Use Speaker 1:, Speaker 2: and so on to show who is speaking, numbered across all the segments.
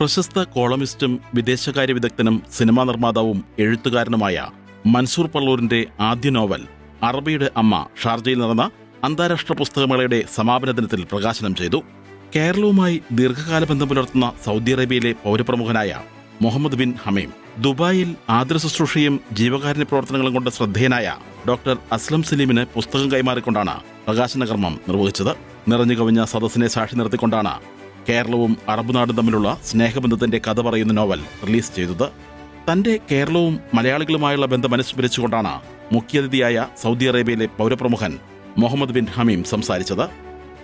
Speaker 1: പ്രശസ്ത കോളമിസ്റ്റും വിദേശകാര്യ വിദഗ്ധനും സിനിമാ നിർമ്മാതാവും എഴുത്തുകാരനുമായ മൻസൂർ പള്ളൂരിന്റെ ആദ്യ നോവൽ അറബിയുടെ അമ്മ ഷാർജയിൽ നടന്ന അന്താരാഷ്ട്ര പുസ്തകമേളയുടെ സമാപന ദിനത്തിൽ പ്രകാശനം ചെയ്തു. കേരളവുമായി ദീർഘകാല ബന്ധം പുലർത്തുന്ന സൗദി അറേബ്യയിലെ പൗരപ്രമുഖനായ മുഹമ്മദ് ബിൻ ഹമീം ദുബായിൽ ആതുര ശുശ്രൂഷയും ജീവകാരുണ്യ പ്രവർത്തനങ്ങളും കൊണ്ട് ശ്രദ്ധേയനായ ഡോക്ടർ അസ്ലം സലീമിന് പുസ്തകം കൈമാറിക്കൊണ്ടാണ് പ്രകാശന കർമ്മം നിർവഹിച്ചത്. നിറഞ്ഞു കവിഞ്ഞ സദസ്സിനെ സാക്ഷി നിർത്തിക്കൊണ്ടാണ് കേരളവും അറബ് നാടും തമ്മിലുള്ള സ്നേഹബന്ധത്തിന്റെ കഥ പറയുന്ന നോവൽ റിലീസ് ചെയ്തത് തന്റെ കേരളവും മലയാളികളുമായുള്ള ബന്ധം അനുസ്മരിച്ചുകൊണ്ടാണ് മുഖ്യാതിഥിയായ സൗദി അറേബ്യയിലെ പൗരപ്രമുഖൻ മുഹമ്മദ് ബിൻ ഹമീം സംസാരിച്ചത്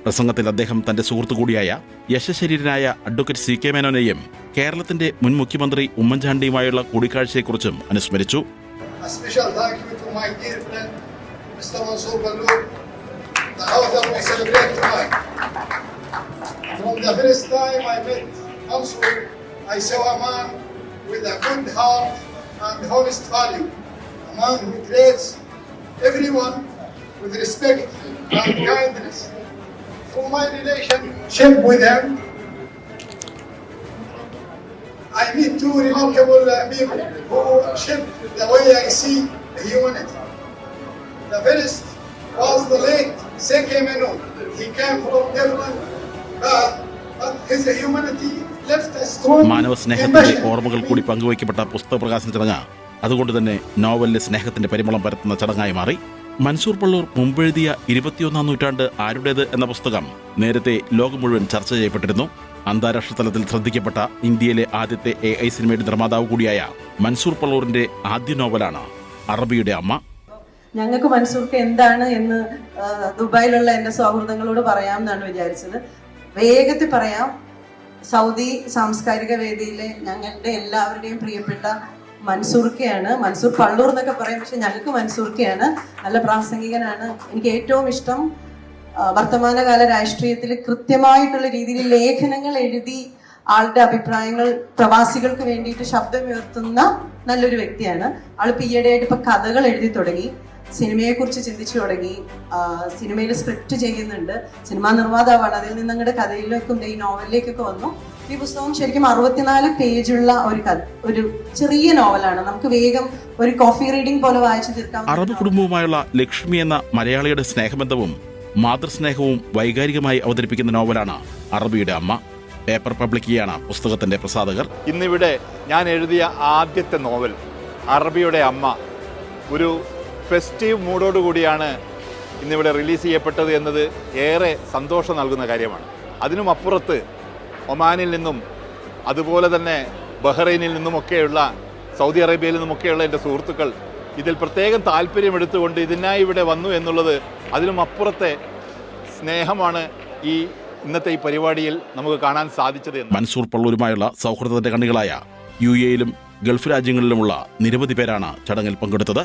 Speaker 1: പ്രസംഗത്തിൽ അദ്ദേഹം തന്റെ സുഹൃത്തു കൂടിയായ യശശരീരനായ അഡ്വക്കേറ്റ് സി കെ മേനോനെയും കേരളത്തിന്റെ മുൻ മുഖ്യമന്ത്രി ഉമ്മൻചാണ്ടിയുമായുള്ള കൂടിക്കാഴ്ചയെക്കുറിച്ചും അനുസ്മരിച്ചു
Speaker 2: Mr. Mansour Balloon. the author we celebrate tonight. The first time I met Mansour, I saw a man with a good heart and honest value, a man who treats everyone with respect and kindness. Through my relationship with him, I meet two remarkable people who shape the way I see humanity. The first was the late Seke Menu. He came from different
Speaker 1: മാനവ സ്നേഹത്തിന്റെ ഓർമ്മകൾ കൂടി പങ്കുവയ്ക്കപ്പെട്ട പുസ്തക പ്രകാശന ചടങ്ങ്. അതുകൊണ്ട് തന്നെ നോവലിലെ സ്നേഹത്തിന്റെ പരിമളം പരത്തുന്ന ചടങ്ങായി മാറി. മൻസൂർ പള്ളൂർ മുമ്പെഴുതിയ ഇരുപത്തിയൊന്നാം നൂറ്റാണ്ട് ആരുടേത് എന്ന പുസ്തകം നേരത്തെ ലോകം മുഴുവൻ ചർച്ച ചെയ്യപ്പെട്ടിരുന്നു. അന്താരാഷ്ട്ര തലത്തിൽ ശ്രദ്ധിക്കപ്പെട്ട ഇന്ത്യയിലെ ആദ്യത്തെ എ ഐ സിനിമയുടെ നിർമ്മാതാവ് കൂടിയായ മൻസൂർ പള്ളൂറിന്റെ ആദ്യ നോവലാണ് അറബിയുടെ അമ്മ.
Speaker 3: ഞങ്ങൾക്ക് മൻസൂർക്ക് എന്താണ് എന്ന് ദുബായിലുള്ള എന്റെ സൗഹൃദങ്ങളോട് പറയാം എന്നാണ് വിചാരിച്ചത്. വേഗത്തിൽ പറയാം. സൗദി സാംസ്കാരിക വേദിയിലെ ഞങ്ങളുടെ എല്ലാവരുടെയും പ്രിയപ്പെട്ട മൻസൂർക്കയാണ്. മൻസൂർ പള്ളൂർ എന്നൊക്കെ പറയും പക്ഷെ ഞങ്ങൾക്ക് മൻസൂർക്കയാണ്. നല്ല പ്രാസംഗികനാണ്. എനിക്ക് ഏറ്റവും ഇഷ്ടം വർത്തമാനകാല രാഷ്ട്രീയത്തിൽ കൃത്യമായിട്ടുള്ള രീതിയിൽ ലേഖനങ്ങൾ എഴുതി ആളുടെ അഭിപ്രായങ്ങൾ പ്രവാസികൾക്ക് വേണ്ടിയിട്ട് ശബ്ദമുയർത്തുന്ന നല്ലൊരു വ്യക്തിയാണ്. ആൾ ഈയിടെയായിട്ട് ഇപ്പൊ കഥകൾ എഴുതി തുടങ്ങി. സിനിമയെക്കുറിച്ച് ചിന്തിച്ചു തുടങ്ങി. സിനിമയിൽ സ്ക്രിപ്റ്റ് ചെയ്യുന്നുണ്ട്. സിനിമാ നിർമ്മാതാവാണ്. അതിൽ നിന്ന് അങ്ങോട്ട് കഥയിലേക്കും ഈ നോവലിലേക്കൊക്കെ വന്നു. ഈ പുസ്തകം ശരിക്കും അറുപത്തിനാല് പേജുള്ള ഒരു കഥ ഒരു ചെറിയ നോവലാണ്. നമുക്ക് വേഗം ഒരു കോഫി റീഡിംഗ് പോലെ വായിച്ചു തീർക്കാം
Speaker 1: അറബ് കുടുംബവുമായുള്ള ലക്ഷ്മി എന്ന മലയാളിയുടെ സ്നേഹബന്ധവും മാതൃസ്നേഹവും വൈകാരികമായി അവതരിപ്പിക്കുന്ന നോവലാണ് അറബിയുടെ അമ്മ. പേപ്പർ പബ്ലിക്കിയാണ് പുസ്തകത്തിന്റെ പ്രസാധകർ.
Speaker 4: ഇന്നിവിടെ ഞാൻ എഴുതിയ ആദ്യത്തെ നോവൽ അറബിയുടെ അമ്മ. ഒരു ഫെസ്റ്റീവ് മൂഡോടുകൂടിയാണ് ഇന്നിവിടെ റിലീസ് ചെയ്യപ്പെട്ടത് എന്നത് ഏറെ സന്തോഷം നൽകുന്ന കാര്യമാണ്. അതിനും അപ്പുറത്ത് ഒമാനിൽ നിന്നും അതുപോലെ തന്നെ ബഹ്റൈനിൽ നിന്നുമൊക്കെയുള്ള സൗദി അറേബ്യയിൽ നിന്നുമൊക്കെയുള്ള എന്റെ സുഹൃത്തുക്കൾ ഇതിൽ പ്രത്യേകം താല്പര്യമെടുത്തുകൊണ്ട് ഇതിനായി ഇവിടെ വന്നു എന്നുള്ളത് അതിനും അപ്പുറത്തെ സ്നേഹമാണ് ഈ ഇന്നത്തെ ഈ പരിപാടിയിൽ നമുക്ക് കാണാൻ സാധിച്ചത്
Speaker 1: മൻസൂർ പള്ളൂരുമായുള്ള സൗഹൃദത്തിന്റെ കണ്ണികളായ യു എയിലും ഗൾഫ് രാജ്യങ്ങളിലുമുള്ള നിരവധി പേരാണ് ചടങ്ങിൽ പങ്കെടുത്തത്.